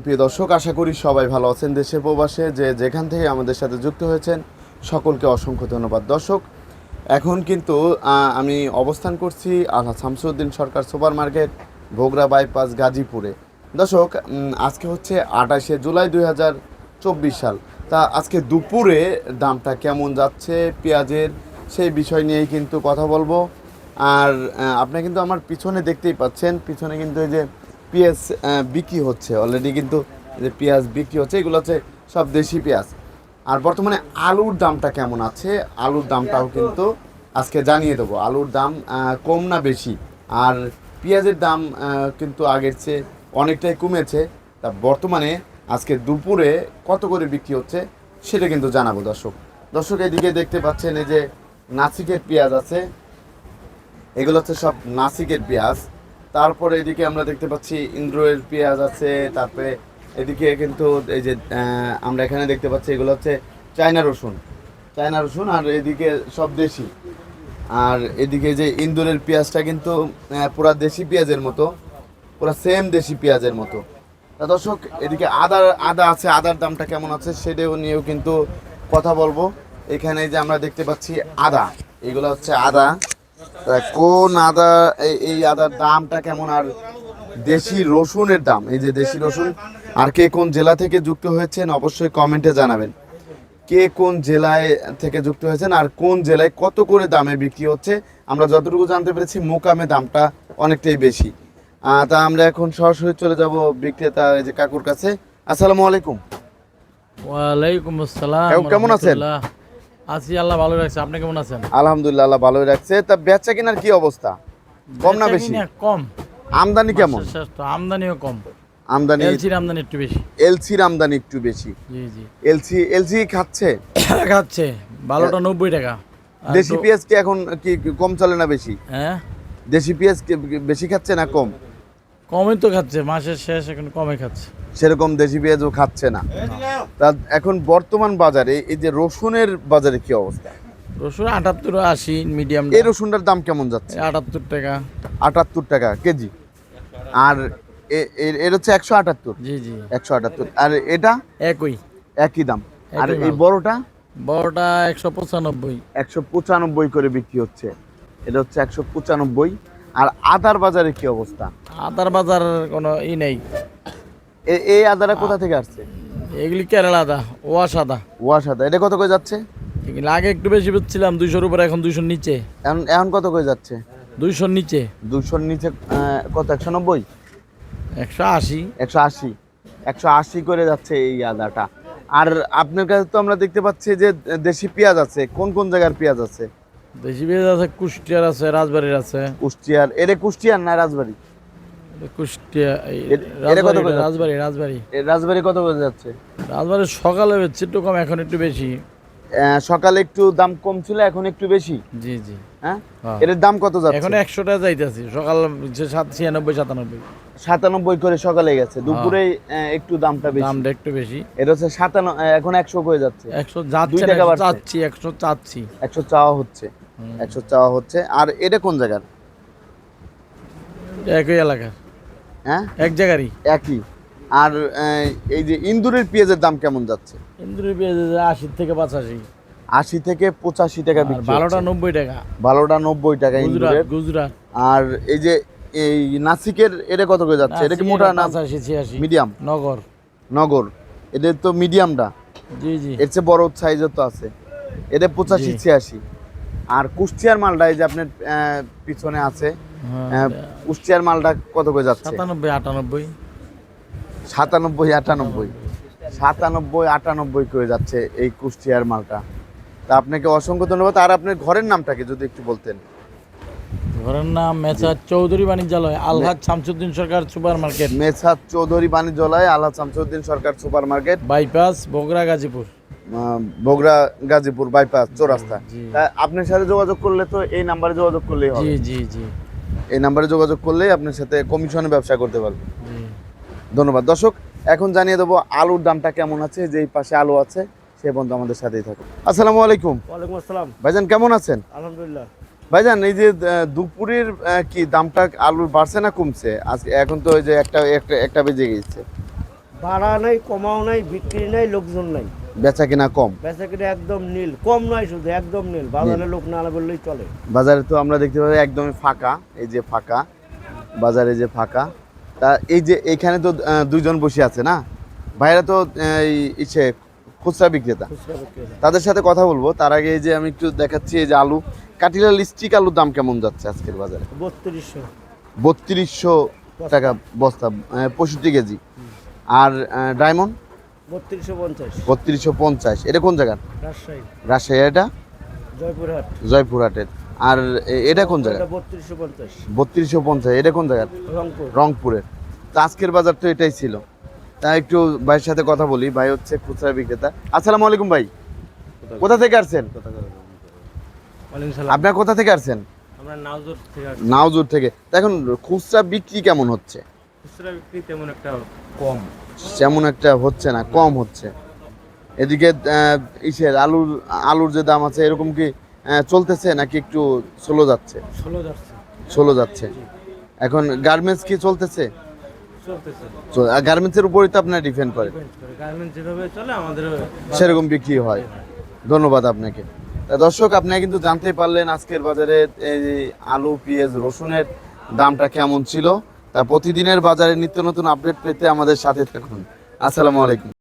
প্রিয় দর্শক। আশা করি সবাই ভালো আছেন দেশে প্রবাসে, যে যেখান থেকে আমাদের সাথে যুক্ত হয়েছেন, সকলকে অসংখ্য ধন্যবাদ। দর্শক, এখন কিন্তু আমি অবস্থান করছি আল্লাহ Shamsuddin Sarkar super market Bogra bypass, গাজীপুরে। দর্শক আজকে হচ্ছে আঠাশে জুলাই দুই হাজার চব্বিশ সাল। তা আজকে দুপুরে দামটা কেমন যাচ্ছে পেঁয়াজের, সেই বিষয় নিয়েই কিন্তু কথা বলব। আর আপনি কিন্তু আমার পিছনে দেখতেই পাচ্ছেন, পিছনে কিন্তু এই যে পেঁয়াজ বিক্রি হচ্ছে অলরেডি কিন্তু যে পেঁয়াজ বিক্রি হচ্ছে, এগুলো হচ্ছে সব দেশি পেঁয়াজ। আর বর্তমানে আলুর দামটা কেমন আছে? আলুর দামটাও কিন্তু আজকে জানিয়ে দেবো। আলুর দাম কম না বেশি। আর পেঁয়াজের দাম কিন্তু আগের চেয়ে অনেকটাই কমেছে। তা বর্তমানে আজকে দুপুরে কত করে বিক্রি হচ্ছে সেটা কিন্তু জানাব দর্শক। দর্শক, এদিকে দেখতে পাচ্ছেন এই যে নাসিকের পেঁয়াজ আছে। এগুলো হচ্ছে সব নাসিকের পেঁয়াজ। তারপরে এদিকে আমরা দেখতে পাচ্ছি ইন্দ্রয়ের পেঁয়াজ আছে, তারপরে এদিকে কিন্তু এই যে আমরা এখানে দেখতে পাচ্ছি এগুলো হচ্ছে চায়না রসুন। চায়না রসুন আর এদিকে সব দেশি। আর এদিকে যে ইন্দোরের পেঁয়াজটা কিন্তু পুরা দেশি পেঁয়াজের মতো, পুরা সেম দেশি পেঁয়াজের মতো। তা দর্শক, এদিকে আদা আদা আছে, আদার দামটা কেমন আছে সেটাও নিয়েও কিন্তু কথা বলব। এখানে যে আমরা দেখতে পাচ্ছি আদা, এগুলো হচ্ছে আদা। কোন আদা এই আদার দামটা কেমন? আর দেশি রসুনের দাম এই যে দেশি রসুন আর কে কোন জেলা থেকে যুক্ত হয়েছেন অবশ্যই কমেন্টে জানাবেন। কে কোন জেলায় থেকে যুক্ত হয়েছেন আর কোন জেলায় কত করে দামে বিক্রি হচ্ছে আমরা যতটুকু জানতে পেরেছি মোকামে দামটা অনেকটাই বেশি। তা আমরা এখন সরাসরি চলে যাব বিক্রেতা এই যে কাকুর কাছে। আসসালামু আলাইকুম। ওয়ালাইকুম আসসালাম কেমন আছেন? আছি আল্লাহ ভালো রাখছে। আপনি কেমন আছেন? আলহামদুলিল্লাহ আল্লাহ ভালোই রাখছে। তা বেচা কেনার কি অবস্থা? কম না বেশি? কম। আমদানি কেমন? আমদানিও কম। আমদানি এলসির আমদানি একটু বেশি। এলসির আমদানি একটু বেশি। জি জি। এলসি এলসি খাচ্ছে? খাচ্ছে। ভালোটা নব্বই টাকা। দেশি পেঁয়াজ কি এখন কি কম চলে না বেশি? হ্যাঁ? দেশি পেঁয়াজ বেশি খাচ্ছে না কম? কমই তো খাচ্ছে মাসের শেষ এখন কমে খাচ্ছে। সেরকম দেশি পেঁয়াজও খাচ্ছে না। তা এখন বর্তমান বাজারে এই যে রসুনের বাজারে কি অবস্থা? রসুন আটাত্তর আশি মিডিয়াম এই রসুনটার দাম কেমন যাচ্ছে? আটাত্তর টাকা। আটাত্তর টাকা কেজি? আর এর হচ্ছে একশো আটাত্তর। জি জি। একশো আটাত্তর। আর এটা? একই। একই দাম। আর এই। বড়টা? বড়টা একশো পঁচানব্বই। একশো পঁচানব্বই করে বিক্রি হচ্ছে। এটা হচ্ছে একশো পঁচানব্বই। আর আদার বাজারে কি অবস্থা? আদার বাজার কোনো ই নেই। এই আদাটা কোথা থেকে আসছে? এগুলি কেরালা আদা ওয়াশ আদা। ওয়াশ আদা এটা কত করে যাচ্ছে? এগুলি আগে একটু বেশি বেচছিলাম দুইশোর উপরে এখন দুইশোর নিচে। এখন এখন কত করে যাচ্ছে? দুইশোর নিচে। দুইশোর নিচে কত একশো নব্বই? একশো আশি। একশো আশি। একশো আশি করে যাচ্ছে এই আদাটা। আর আপনার কাছে তো আমরা দেখতে পাচ্ছি যে দেশি পেঁয়াজ আছে। কোন কোন জায়গার পেঁয়াজ আছে? দেশি পেঁয়াজ আছে কুষ্টিয়ার আছে রাজবাড়ির আছে। কুষ্টিয়ার। এরে কুষ্টিয়ার না রাজবাড়ি? কুষ্টিয়া এই এর- এর কত রাজবাড়ি রাজবাড়ি রাজবাড়ি। কত করে যাচ্ছে? রাজবাড়ির সকালে বেচছে একটু কম এখন একটু বেশি। আহ, সকালে একটু দাম কম ছিল এখন একটু বেশি? জি জি। হ্যাঁ? হ্যাঁ। এর দাম কত এখন একশো টাকা যাইতেছি সকাল সাত ছিয়ানব্বই সাতানব্বই। সাতানব্বই করে সকালে গেছে দুপুরে একটু দামটা বেশি। দামটা একটু বেশি। এটা হচ্ছে সাতান্ন এখন একশো করে যাচ্ছে। একশো যাচ্ছে টাকা চাচ্ছি একশো চাচ্ছি। একশো চাওয়া হচ্ছে একশো চাওয়া হচ্ছে। আর এটা কোন জায়গার? একই এলাকার। হ্যাঁ? এক জায়গারই। একই। আর এই যে ইন্দুরের পেঁয়াজের দাম কেমন যাচ্ছে? ইন্দ্রের পেঁয়াজ আশি থেকে পঁচাশি। আশি থেকে পঁচাশি টাকা বিক্রি ভালোটা নব্বই টাকা। ভালোটা নব্বই টাকা ইন্দুরের। গুজরাট। আর এই যে এই নাসিকের এটা কত করে যাচ্ছে? এটা কি মোটা না মিডিয়াম? নগর। নগর। এদের তো মিডিয়ামটা। জি জি। এর চেয়ে বড় সাইজের তো আছে। এটা পঁচাশি ছিয়াশি। আর কুষ্টিয়ার মালটা এই যে আপনার পিছনে আছে হ্যাঁ, কুষ্টিয়ার মালটা কত করে যাচ্ছে? সাতানব্বই আটানব্বই। সাতানব্বই আটানব্বই। সাতানব্বই আটানব্বই করে যাচ্ছে এই কুষ্টিয়ার মালটা। তা আপনাকে অসংখ্য ধন্যবাদ। আর আপনার ঘরের নামটাকে যদি একটু বলতেন? ঘরের নাম মেসার চৌধুরী বাণিজ্যালয় আলহাদ Shamsuddin Sarkar super market. Messrs Chowdhury বাণিজ্যালয় আলহাদ Shamsuddin Sarkar super market. Bypass Bogra Gazipur. Bogura Gazipur bypass চৌরাস্তা। আপনার সাথে যোগাযোগ করলে তো এই নাম্বারে যোগাযোগ করলেই হবে। জি জি এই নাম্বারে যোগাযোগ করলেই আপনার সাথে কমিশনে ব্যবসা করতে পারবেন ধন্যবাদ। দর্শক এখন জানিয়ে দেবো আলুর দামটা কেমন আছে যেই পাশে আলু আছে সে বন্ধু আমাদের সাথেই থাকুন আসসালামু আলাইকুম। ওয়ালাইকুম আসসালাম। ভাইজান কেমন আছেন? আলহামদুলিল্লাহ। ভাইজান এই যে দুপুরের কি দামটা আলুর বাড়ছে না কমছে? আজকে এখন তো ওই যে একটা একটা একটা বেজে গেছে। ভাড়া নাই কমাও নাই বিক্রি নাই লোকজন নাই। বেচা কিনা কম? বেচা কিনা একদম নীল কম নয় শুধু একদম নীল। বাজারে লোক না বললেই চলে। বাজারে তো আমরা দেখতে পাই একদমই ফাঁকা এই যে ফাঁকা বাজারে যে ফাঁকা। তা এই যে এখানে তো দুইজন বসে আছে না? ভাইরা তো এই ইসে খুচরা বিক্রেতা। তাদের সাথে কথা বলব। তার আগে এই যে আমি একটু দেখাচ্ছি এই যে আলু। কাটিলাল স্টিক আলুর দাম কেমন যাচ্ছে আজকের বাজারে? বত্রিশশো। বত্রিশশো টাকা বস্তা পঁয়ষট্টি কেজি। আর ডায়মন্ড? বত্রিশশো পঞ্চাশ। এটা কোন জায়গার রাজশাহী। রাজশাহী এটা? জয়পুরহাট। জয়পুরহাটের। আর এ- এটা কোন জায়গা? এটা বত্রিশশো পঞ্চাশ। এটা কোন রংপুর। রংপুরের। তো আজকের বাজার তো এটাই ছিল। তা একটু ভাইয়ের সাথে কথা বলি। ভাই হচ্ছে খুচরা বিক্রেতা। আসসালামু আলাইকুম ভাই। কোথা থেকে আসছেন? আপনার কোথা থেকে আসছেন? আমরা নাওজোর থেকে আসছি। নাওজুর থেকে। তা এখন খুচরা বিক্রি কেমন হচ্ছে? খুচরা বিক্রি তেমন একটা কম। তেমন একটা হচ্ছে না কম হচ্ছে। এদিকে ইসের আলুর আলুর যে দাম আছে এরকম কি চলতেছে নাকি একটু স্লো যাচ্ছে? ষোলো যাচ্ছে। স্লো যাচ্ছে। এখন গার্মেন্টস কি চলতেছে? চলতেছে। গার্মেন্টসের উপরই তো আপনার ডিপেন্ড করে। গার্মেন্টস যেভাবে চলে আমাদের সেরকম বিক্রি হয়। ধন্যবাদ আপনাকে। দর্শক আপনি কিন্তু জানতে পারলেন আজকের বাজারে এই আলু পেঁয়াজ রসুনের দামটা কেমন ছিল। প্রতিদিনের বাজারে নিত্য নতুন আপডেট পেতে আমাদের সাথে থাকুন। আসসালামু আলাইকুম।